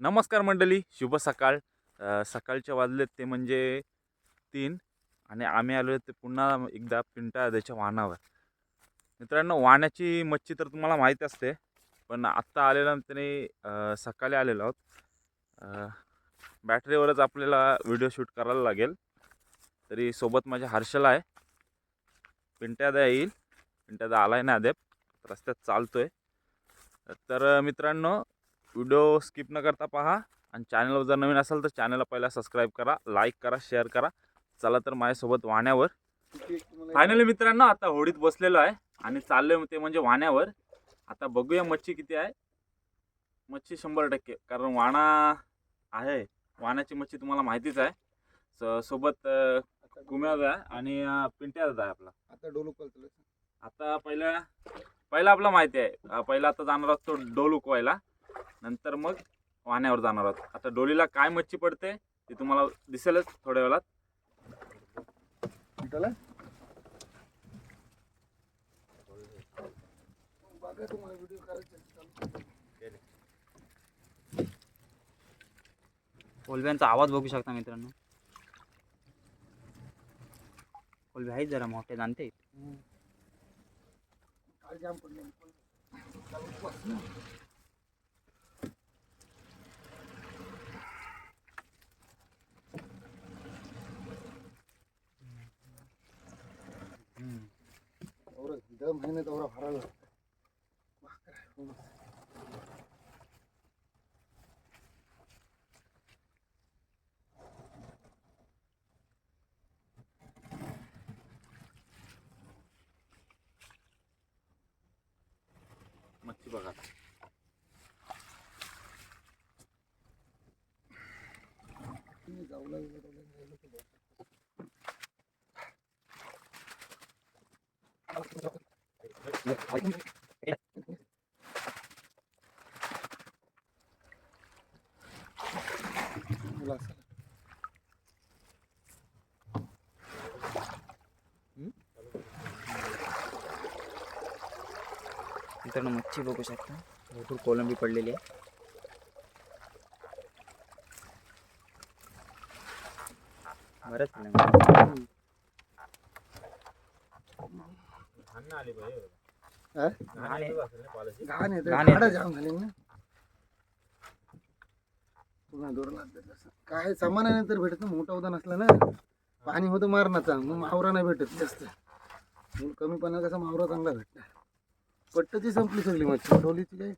नमस्कार मंडळी शुभ सकाळ. सकाळच्या सकाळचे वाजलेत ते म्हणजे तीन आणि आम्ही आलो ते पुन्हा एकदा पिंटा त्याच्या वाहनावर. मित्रांनो वाहनाची मच्छी तर तुम्हाला माहीत असते पण आत्ता आलेलो त्याने सकाळी आलेलो आहोत. बॅटरीवरच आपल्याला व्हिडिओ शूट करायला लागेल. तरी सोबत माझ्या हर्षला आहे. पिंट्यादा येईल. पिंट्यादा आलाय ना अद्याप रस्त्यात चालतो आहे तर मित्रांनो व्हिडिओ स्किप न करता पहा. आणि चॅनलवर जर नवीन असाल तर चॅनलला पहिला सबस्क्राईब करा लाईक करा शेअर करा. चला तर माझ्यासोबत वाहण्यावर फायनली मित्रांनो आता होडीत बसलेलो आहे. आणि चाललोय ते म्हणजे वाहण्यावर आता बघूया मच्छी किती आहे. मच्छी शंभर टक्के. कारण वाणा आहे. वाण्याची मच्छी तुम्हाला माहितीच आहे. स- सोबत कुम्याचा आहे आणि पिंट्याचा आहे आपला. आता डोलू पलतलं आता पहिला पहिला आपला माहिती आहे. अं, पहिला आता जाणार आहोत तो डोल उकवायला. नंतर मग वाहण्यावर जाणार आहोत. आता डोलीला काय मच्छी पडते ते तुम्हाला दिसेलच थोड्या वेळात. कोलब्यांचा आवाज बघू शकता मित्रांनो. कोलबे आहेत जरा मोठे जाणते. जाम पडले एवढं दम आहे ना तेवढा भरायला लागतं. भाकर आहे, हो ना. मच्छी बघा मी जाऊला गेलो, जाऊला गेलो की बघ. मुलं असेल. मित्रांनो मच्छी बघू शकता भरपूर कोलंबी पडलेली आहे बरंच. हा? घाण येते घाण येते. झाडं जाम झाले ना पुन्हा दोर काय सामान्याने तर भेटत मोठा होता नसला ना पाणी होतं मारण्याचा मग मावरा नाही भेटत जास्त. म्हणून कमी पाण्यात कसा मावरा चांगला भेटणार. पट्टची संपली सगळी मच्छी. डोलीची काय?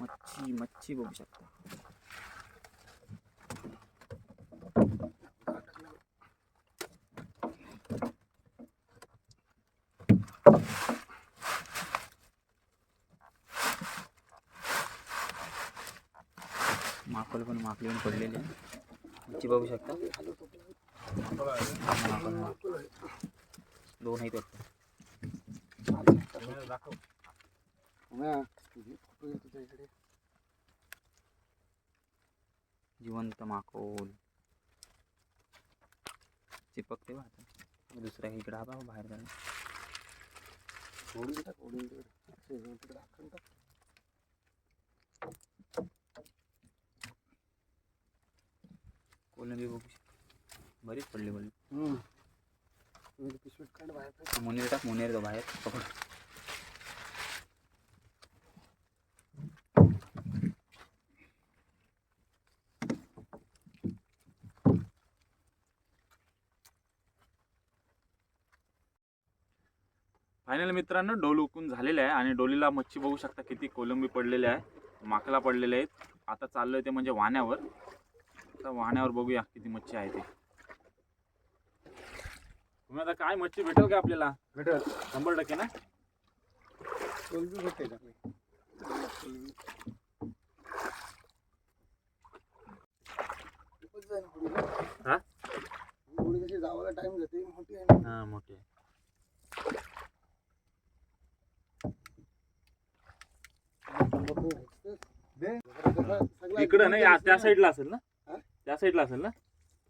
मच्छी मच्छी बघू शकता. माकल पण माकली पण पडलेली आहे मच्छी बघू शकता माकल, माकल. दोन आहेत वाटतं हा, तुझे फोटो येतो त्या इकडे जिवंत माकोल। चिपकते बा आता दुसऱ्या इकडं हा बा बाहेर झालं बघू बरीच पडली टाक बाहेर. पकड. फायनल मित्रांनो डोल उकून झालेले आहे आणि डोलीला मच्छी बघू शकता किती कोलंबी पडलेली आहे माकला पडलेले आहेत. आता चाललंय ते म्हणजे वाण्यावर. आता वाण्यावर बघूया किती मच्छी आहे ते. तुम्ही आता काय मच्छी भेटेल का आपल्याला? भेटल. शंभर टक्के ना? कोलबी. हा? जावायला टाइम जाते मोठी आहे हा मोठे इकडं नाही त्या साईडला असेल ना? त्या साईडला असेल ना?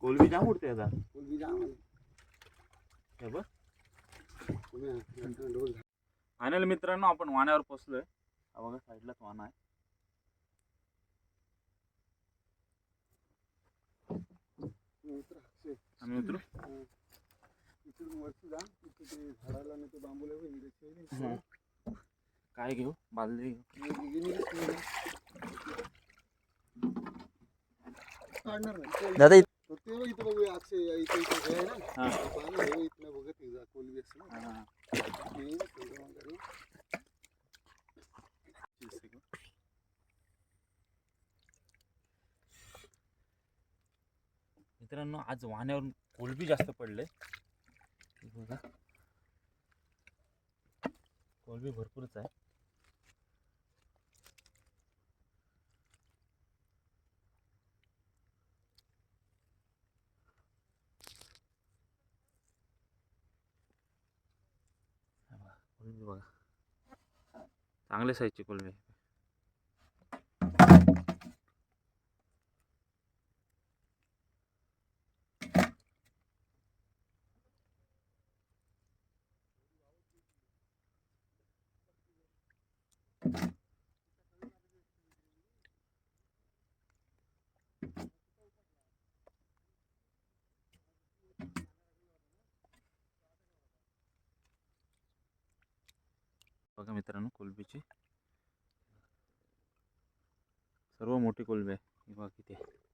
कोलबी जाम उडते आता. कोलबी जाम आली. हे बघ. फायनल मित्रांनो आपण वाण्यावर पोचलोय हा बघा साईडलाच वाना आहे. आम्ही उतरू. काय घेऊ? बादली घेऊ. काढणार नाही चल. दादा तर ते बघ इथं बघूया अक्षय इथे इथे हे आहे ना हा. पाणी हे इथनं बघत ये जा कोलबी असते ना हा. ते सगळं वगैरे. मित्रांनो आज वाण्यावरून कोलबी जास्त पडले बघा कोलबी भरपूरच आहे चांगल्या साईजची कोलबी आहे. बघा मित्रांनो कोलबीची. सर्व मोठी कोलबी आहे. बघा किती आहे.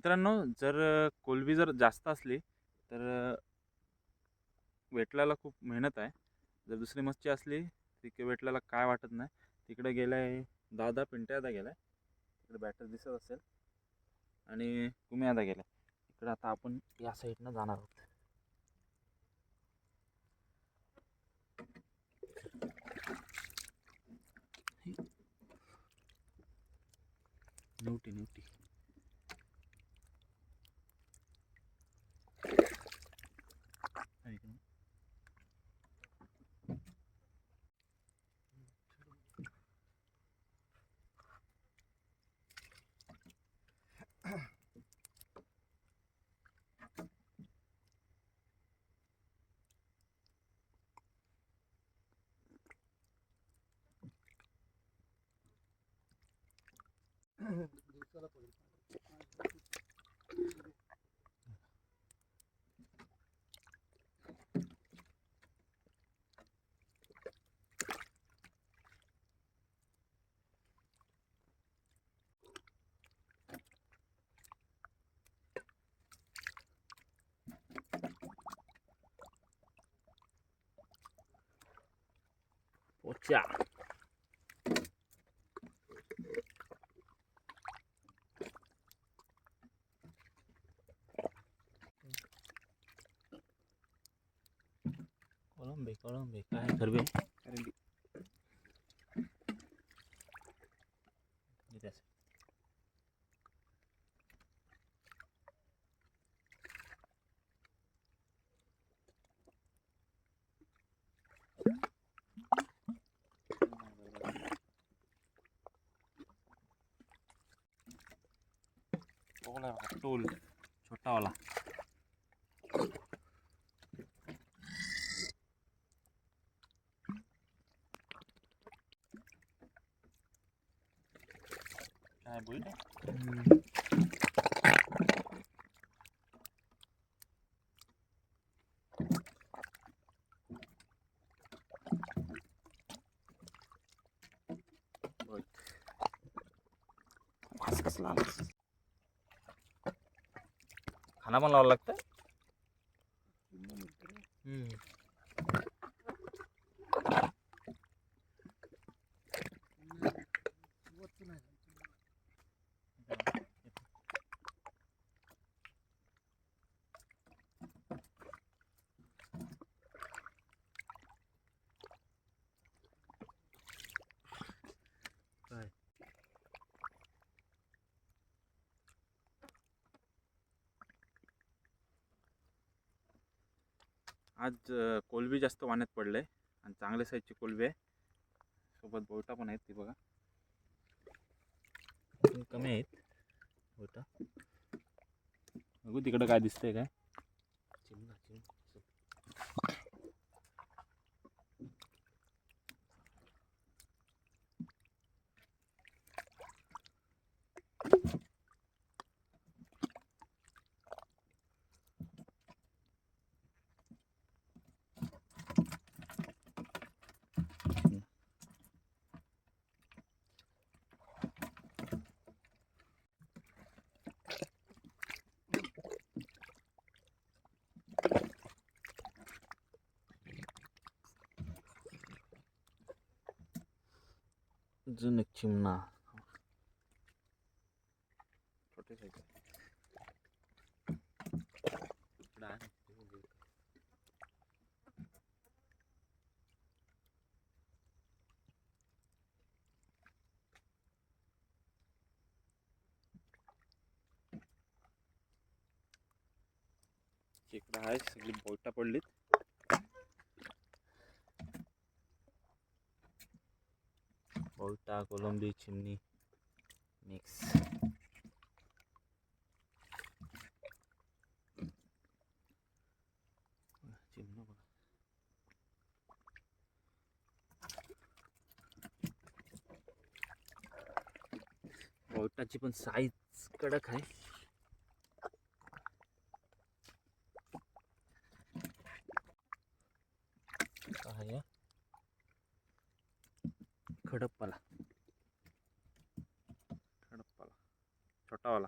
मित्रांनो जर अ, कोलबी जर जास्त असली तर वेटलाला खूप मेहनत आहे. जर दुसरी मच्छी असली ती वेटलाला काय वाटत नाही. तिकडे गेलाय दादा पिंट्यादा गेलाय. तिकडे बॅटर दिसत असेल. आणि कुमी आता गेलाय. इकडे आता आपण या साईडनं जाणार आहोत. न्यूटी न्यूटी आहे इकडे. दिवसाला पडेल. कोळंबे कोळंबे काय खरबे करंडी टोल आहे बघा, टोल छोटावाला नाही बोईट आहे खास कसला आला खाना पण लावावं लागतं आज कोलबी जास्त वाण्यात पडले आणि चांगल्या साईजची कोलबी आहे. सोबत बोटा पण आहेत ती बघा. पण कमी आहेत बोटा बघू तिकडं काय दिसतंय काय चिमणा चिमणा अजून एक चिमणा. छोटे साईज आहे सगळी बोलटा पडलीत. बोटा कोलंबी चिमणी मिक्स चिमणा पण साईज कडक आहे काय आहे? खडप्पाला. खडप्पाला. छोटावाला.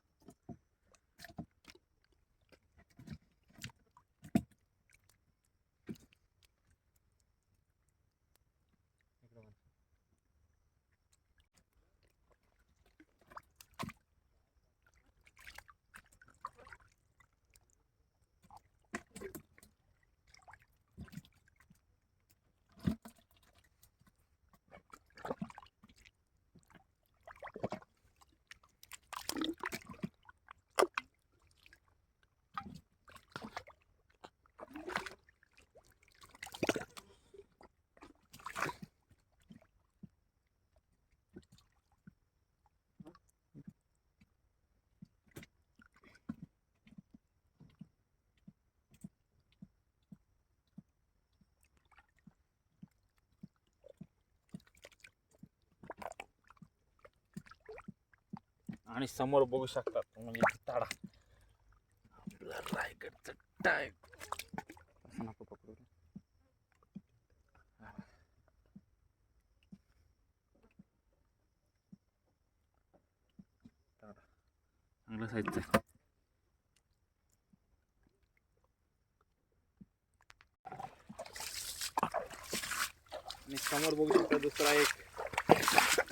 आणि समोर बघू शकतात. म्हणजे ताडा. आपला रायगडचा टाईप असं नको पकडू चांगलं साहित्य आणि समोर बघू शकता दुसरा एक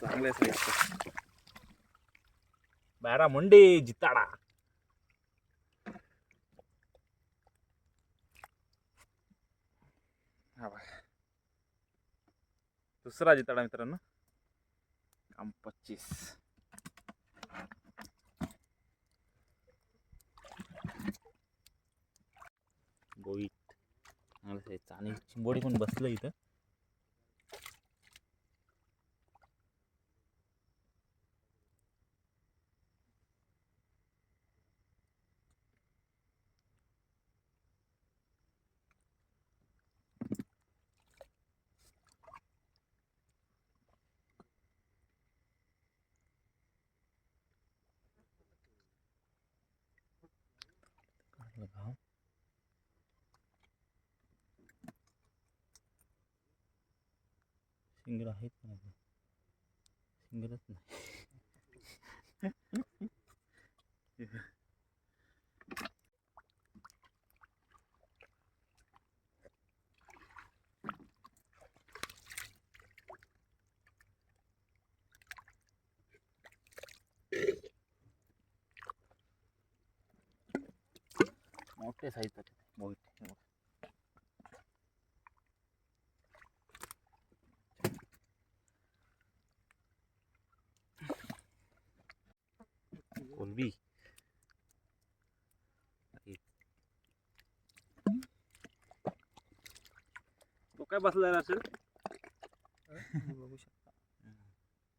चांगल्या साईजचा बारा मुंडे जिताडा. हा दुसरा जिताडा मित्रांनो. काम पच्चीस. बोईट चांगलं आणि चिंबोडी पण बसलं इथं. सिंगर आहेत का नाही सिंगरच नाही मोठे साईज आहेत मोठे कोलबी तो काय बसला असेल बघू शकता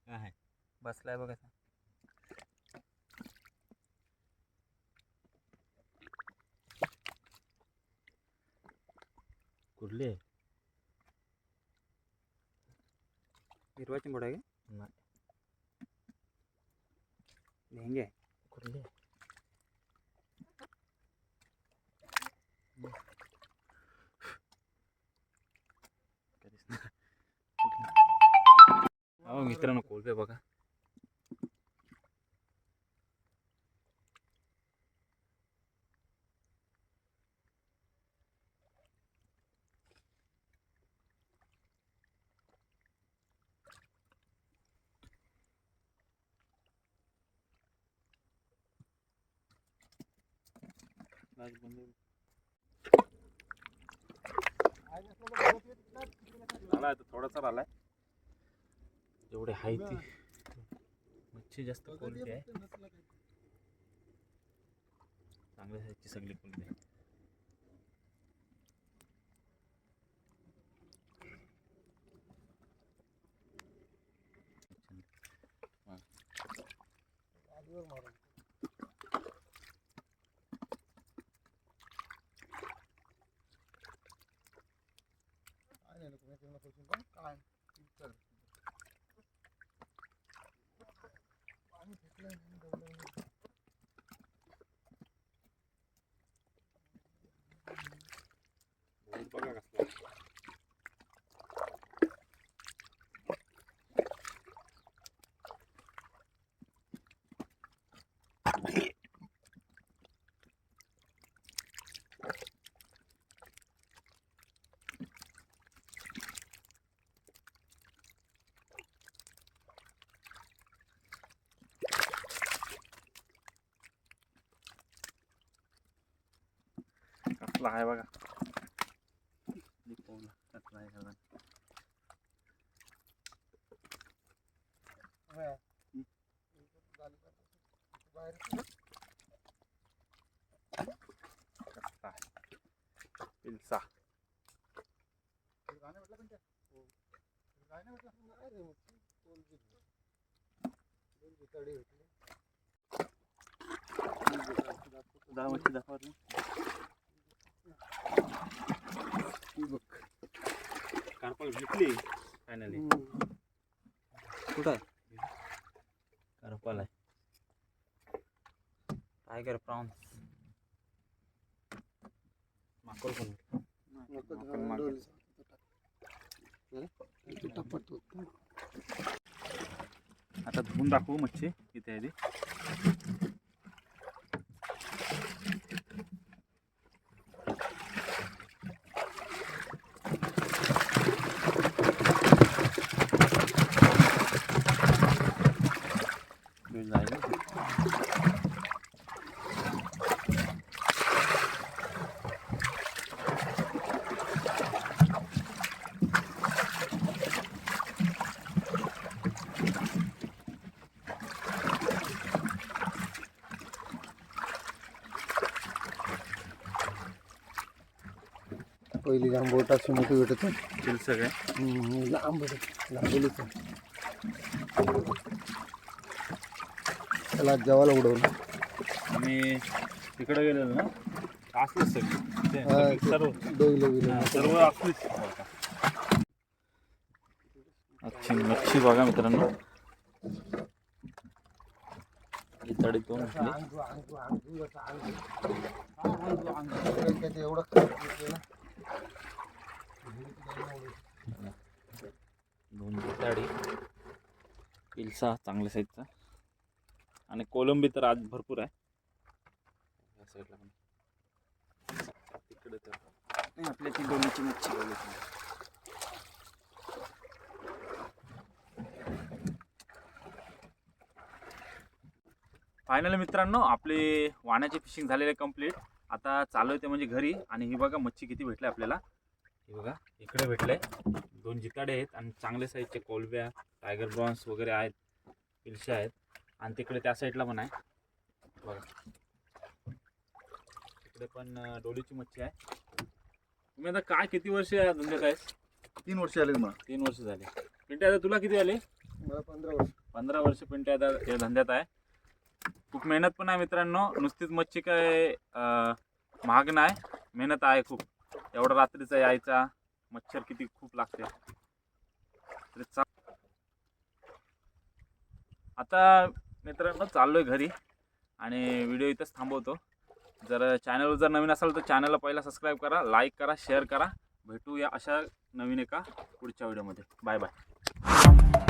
काय बसलाय बघा. कुठले हिरवा चिंबोड आहे का? नाही. लेंगे आहे. कुठले हो मित्रांनो कोलबे बघा. आलाय तर थोडासा आलाय. एवढे आहे ती. मच्छी जास्त कोलबी आहे. चांगल्या साईजची सगळी कोलबी आहे. भोर कसला आहे बघा लिपवला कसला आहे सगळा कसला आहे पिलसा दहा मच्छी दाखवा रे. घेतली फायनली कुठं? आहे कारपाल आहे टायगर प्रॉन्स माकोल पण आता धुवून दाखवू मच्छी. किती आहे ती पहिली जांब बोटाची मोठी भेटत बिल सगळे. लांब लांबोलीच त्याला जेवायला उडवलं. आम्ही तिकडे गेलेलो ना. असलंच सगळं. सर्व. डोईले बिले हा, सर्व असलीच. अच्छी मच्छी बघा मित्रांनो. एवढं खराब केलं ना. जिताडी पिलसा चांगल्या साईजचा आणि कोलंबी तर आज भरपूर आहे. या साईडला पण. तिकडे तर. नाही, आपल्या ती डोलीची मच्छी फायनली मित्रांनो आपले वाण्याचे फिशिंग झालेले कंप्लीट आता चालू आहे ते म्हणजे घरी. आणि ही बघा मच्छी किती भेटले आपल्याला. ही बघा इकडे भेटले दोन जिताडे आहेत आणि चांगले साईजचे कोलब्या टायगर ब्रॉन्स वगैरे आहेत पिलशे आहेत. आणि तिकडे त्या साईडला पण आहे. बघा. तिकडे पण अं, डोलीची मच्छी आहे. तुम्ही आता काय किती वर्ष या धंद्यात आहेस तीन वर्ष आले मला तीन वर्ष झाले. पिंट्या आता तुला किती झाले मला पंधरा वर्ष. पंधरा वर्ष पिंट्या आता या धंद्यात आहे. खूप मेहनत पण आहे मित्रांनो. नुसतीच मच्छी काय अं, महाग नाही. मेहनत आहे खूप. एवढा रात्रीचा यायचा. मच्छर किती खूप लागते. चा आता मित्रांनो चाललोय घरी आणि व्हिडिओ इथंच थांबवतो. जर चॅनलवर जर नवीन असाल तर चॅनलला पहिला सबस्क्राईब करा लाईक करा शेअर करा. भेटूया अशा नवीन एका पुढच्या व्हिडिओमध्ये बाय बाय